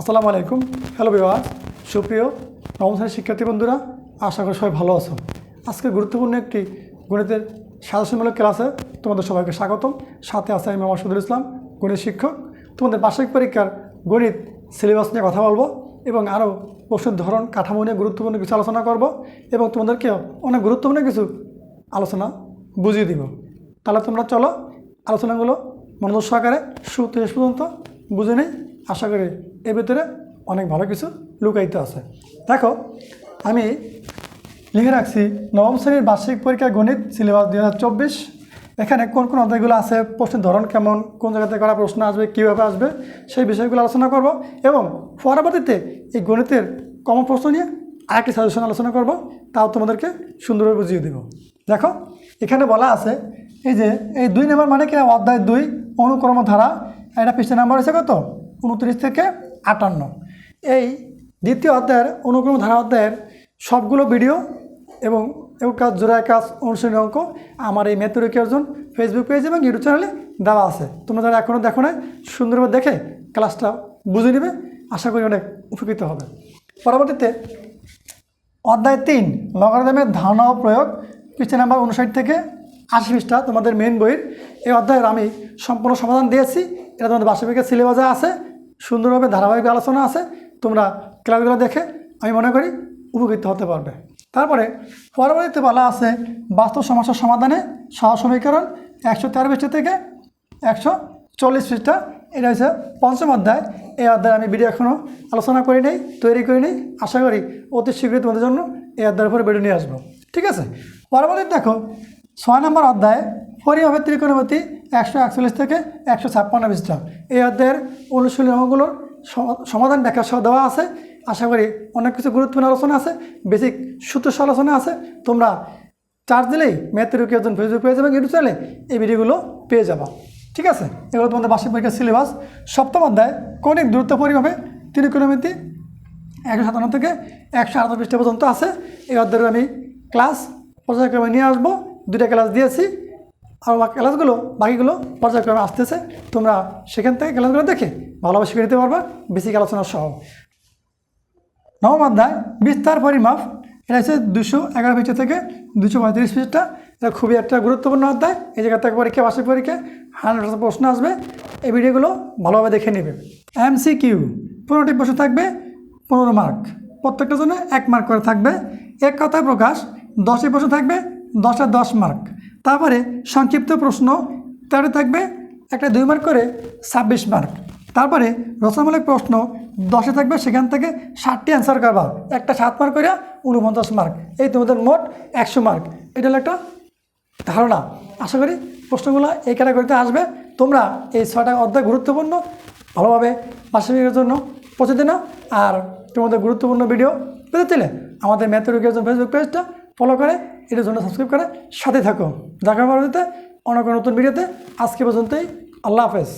আসসালামু আলাইকুম। Hello beware সুপ্রিয় নবম শ্রেণির শিক্ষার্থী বন্ধুরা, আশা করি সবাই ভালো আছো। আজকে গুরুত্বপূর্ণ একটি গণিতের সাজেশনমূলক ক্লাসে তোমাদের সবাইকে স্বাগতম। সাথে আছে আমি মোহাম্মদ শহীদুল ইসলাম, গণিত শিক্ষক। তোমাদের বার্ষিক পরীক্ষার গণিত সিলেবাস নিয়ে কথা বলব এবং আরও প্রশ্নের ধরন, কাঠামো নিয়ে গুরুত্বপূর্ণ কিছু আলোচনা করব এবং তোমাদেরকে অনেক গুরুত্বপূর্ণ কিছু আলোচনা বুঝিয়ে দিব। তাহলে তোমরা চলো, আলোচনাগুলো মনোযোগ সহকারে শেষ পর্যন্ত বুঝে নেই। আশা করি এর ভিতরে অনেক ভালো কিছু লুকাইতে আছে। দেখো, আমি লিখে রাখছি, নবম শ্রেণির বার্ষিক পরীক্ষা গণিত, সিলেবাস দুই হাজার চব্বিশ। এখানে কোন কোন অধ্যায়গুলো আছে, প্রশ্নের ধরন কেমন, কোন জায়গাতে করা প্রশ্ন আসবে, কীভাবে আসবে, সেই বিষয়গুলো আলোচনা করব এবং পরবর্তীতে এই গণিতের কমন প্রশ্ন নিয়ে আরেকটি সাজেশন আলোচনা করব, তাও তোমাদেরকে সুন্দরভাবে বুঝিয়ে দেব। দেখো, এখানে বলা আছে, এই যে, এই দুই নাম্বার মানে কি অধ্যায় দুই অনুক্রম ধারা এটা পৃষ্ঠা নাম্বার হচ্ছে কত? উনত্রিশ থেকে আটান্ন। এই দ্বিতীয় অধ্যায়ের অনুক্রম ধারা অধ্যায়ের সবগুলো ভিডিও এবং এবং কাজ জোড়ায় কাজ অনুশীলনী অঙ্ক আমার এই মেথরিক অর্জন ফেসবুক পেজ এবং ইউটিউব চ্যানেলে দেওয়া আছে। তোমরা যারা এখনও দেখো না সুন্দরভাবে দেখে ক্লাসটা বুঝে নেবে, আশা করি অনেক উপকৃত হবে। পরবর্তীতে অধ্যায় তিন, লগারিদমের ধারণা ও প্রয়োগ, পৃষ্ঠা নাম্বার উনষাট থেকে আশি পৃষ্ঠা, তোমাদের মেন বইয়ের। এই অধ্যায়ের আমি সম্পূর্ণ সমাধান দিয়েছি, এটা তোমাদের বাসবিকের সিলেবাসে আছে। সুন্দরভাবে ধারাবাহিক আলোচনা আছে, তোমরা ক্লাসগুলো দেখে, আমি মনে করি উপকৃত হতে পারবে। তারপরে পরবর্তীতে বলা আছে, বাস্তব সমস্যার সমাধানে সহ সমীকরণ একশো তেরো পৃষ্ঠা থেকে একশো চল্লিশ পৃষ্ঠা। এটা হচ্ছে পঞ্চম অধ্যায়। এই অধ্যায় আমি ভিডিও এখনও আলোচনা করি নেই, তৈরি করি নেই। আশা করি অতি শীঘ্রই তোমাদের জন্য এই অধ্যায়ের উপরে ভিডিও নিয়ে আসব। ঠিক আছে? পরবর্তী দেখো, ছয় নম্বর অধ্যায় পরিভাবে ত্রিকোণমিতি একশো একচল্লিশ থেকে একশো ছাপ্পান্ন পৃষ্ঠা। এই অধ্যায়ের অনুশীলনী অঙ্কগুলোর সম- সমাধান ব্যাখ্যা সহ দেওয়া আছে। আশা করি অনেক কিছু গুরুত্বপূর্ণ আলোচনা আছে, বেসিক সূত্র আলোচনা আছে। তোমরা চার্জ দিলেই ম্যাথের একজন ফেসবুক পেজ এবং ইউটিউব চ্যানেলে এই ভিডিওগুলো পেয়ে যাবা। ঠিক আছে? এগুলো তোমাদের বার্ষিক পরীক্ষার সিলেবাস। সপ্তম অধ্যায়, কৌণিক দূরত্ব পরিমাপে ত্রিকোণমিতি একশো সাতান্ন থেকে একশো পৃষ্ঠা পর্যন্ত আছে। এই অধ্যায়ের আমি ক্লাস পর্যায়ক্রমে নিয়ে আসব। দুইটা ক্লাস দিয়েছি। আর বাকি ক্লাসগুলো, বাকিগুলো পর্যায়ক্রমে আসতেছে। তোমরা সেখান থেকে ক্লাসগুলো দেখে ভালোভাবে শিখে নিতে পারবা বেসিক আলোচনা সহ। নবম অধ্যায়, বিস্তার পরিমাপ। এটা হচ্ছে দুশো এগারো পৃষ্ঠা থেকে দুশো পঁয়ত্রিশ পৃষ্ঠা এটা খুবই একটা গুরুত্বপূর্ণ অধ্যায়। এই জায়গা থেকে পরীক্ষা, বার্ষিক পরীক্ষা, হান্ড্রেড প্রশ্ন আসবে। এই ভিডিওগুলো ভালোভাবে দেখে নেবে। এমসি কিউ পনেরোটি প্রশ্ন থাকবে, পনেরো মার্ক। প্রত্যেকটা জন্য এক মার্ক করে থাকবে। এক কথায় প্রকাশ, দশটি প্রশ্ন থাকবে, দশটা দশ মার্ক। তারপরে সংক্ষিপ্ত প্রশ্ন, তেরো থাকবে, একটা দুই মার্ক করে ছাব্বিশ মার্ক তারপরে রচনামূলক প্রশ্ন, দশে থাকবে, সেখান থেকে ষাটটি অ্যান্সার করবা। একটা সাত মার্ক করে উনপঞ্চাশ মার্ক এই তোমাদের মোট একশো মার্ক এটা হলো একটা ধারণা। আশা করি প্রশ্নগুলো এই ক্যাটাগরিতে আসবে। তোমরা এই ছয়টা অধ্যায় গুরুত্বপূর্ণ, ভালোভাবে বাসাবিকের জন্য প্রস্তুতি নাও। আর তোমাদের গুরুত্বপূর্ণ ভিডিও পেতে চাইলে আমাদের জন্য ফেসবুক পেজটা ফলো করে এটার জন্য সাবস্ক্রাইব করে সাথে থাকো। দেখা পরবর্তীতে অন্য কোনো নতুন ভিডিওতে আজকে পর্যন্তই, আল্লাহ হাফেজ।